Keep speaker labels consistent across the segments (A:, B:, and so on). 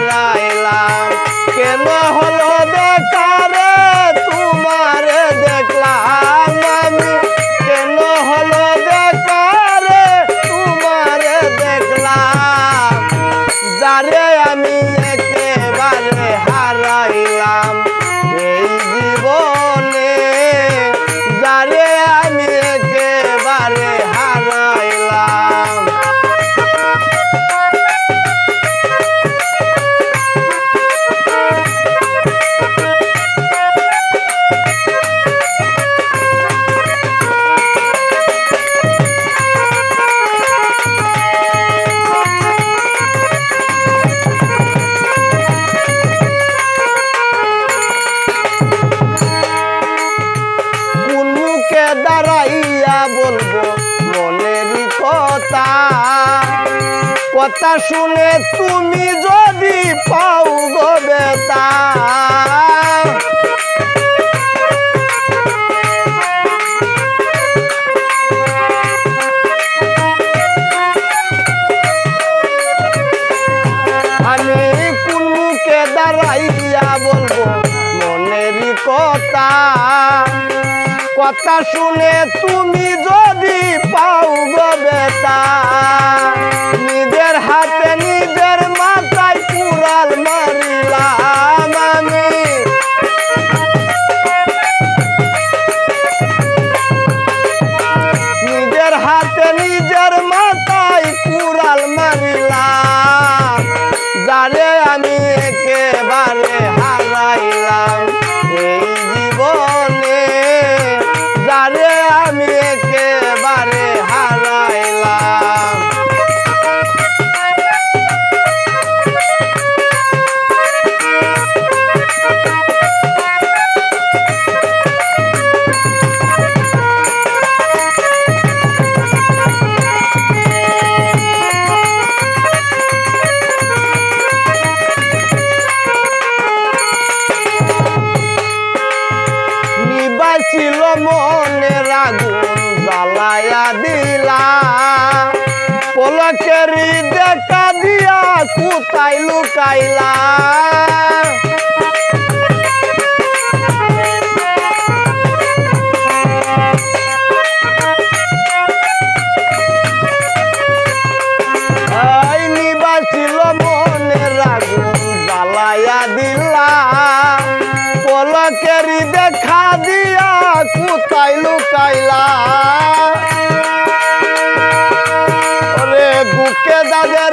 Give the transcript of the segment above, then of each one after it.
A: হারাইলাম। কেন হলো দেখারে তোমারে দেখলাম আমি। কেন হলো দেখারে তোমারে দেখলাম। যারে আমি একেবারে হারাইলাম। এই জীবনে যারে আমি কথা শুনে তুমি যদি পাও গো বেতা আমি কোন মুখে বলব কথা। কথা শুনে তুমি যদি পাও গো বেতা নিজের হাতে নিজের কুতাই লুকাইলা পলকেরি দেখা দিয়া কুতাই লুকাইলা ওরে দুঃখে দাদের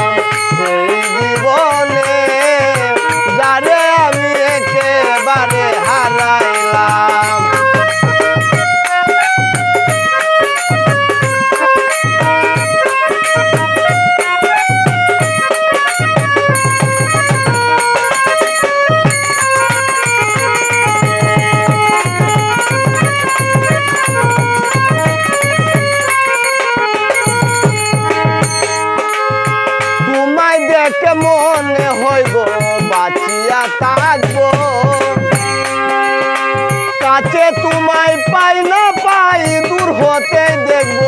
A: কাছে তোমায় পাই না পাই, দূর হতে দেখব।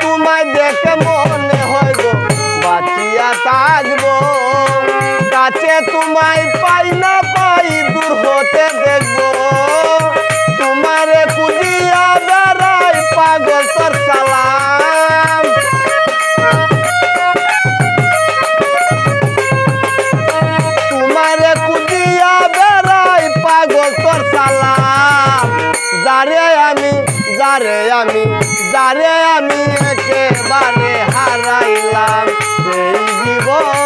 A: তোমায় দেখে মনে থাকব। কাছে তোমায় পাই না পাই, দূর হতে দেখব। তোর সালাম তোমারে খুঁজিয়া বেড়াই পাগল তোর সালাম যারে আমি যারে আমি যারে আমি একেবারে হারাইলাম। এই জীবনে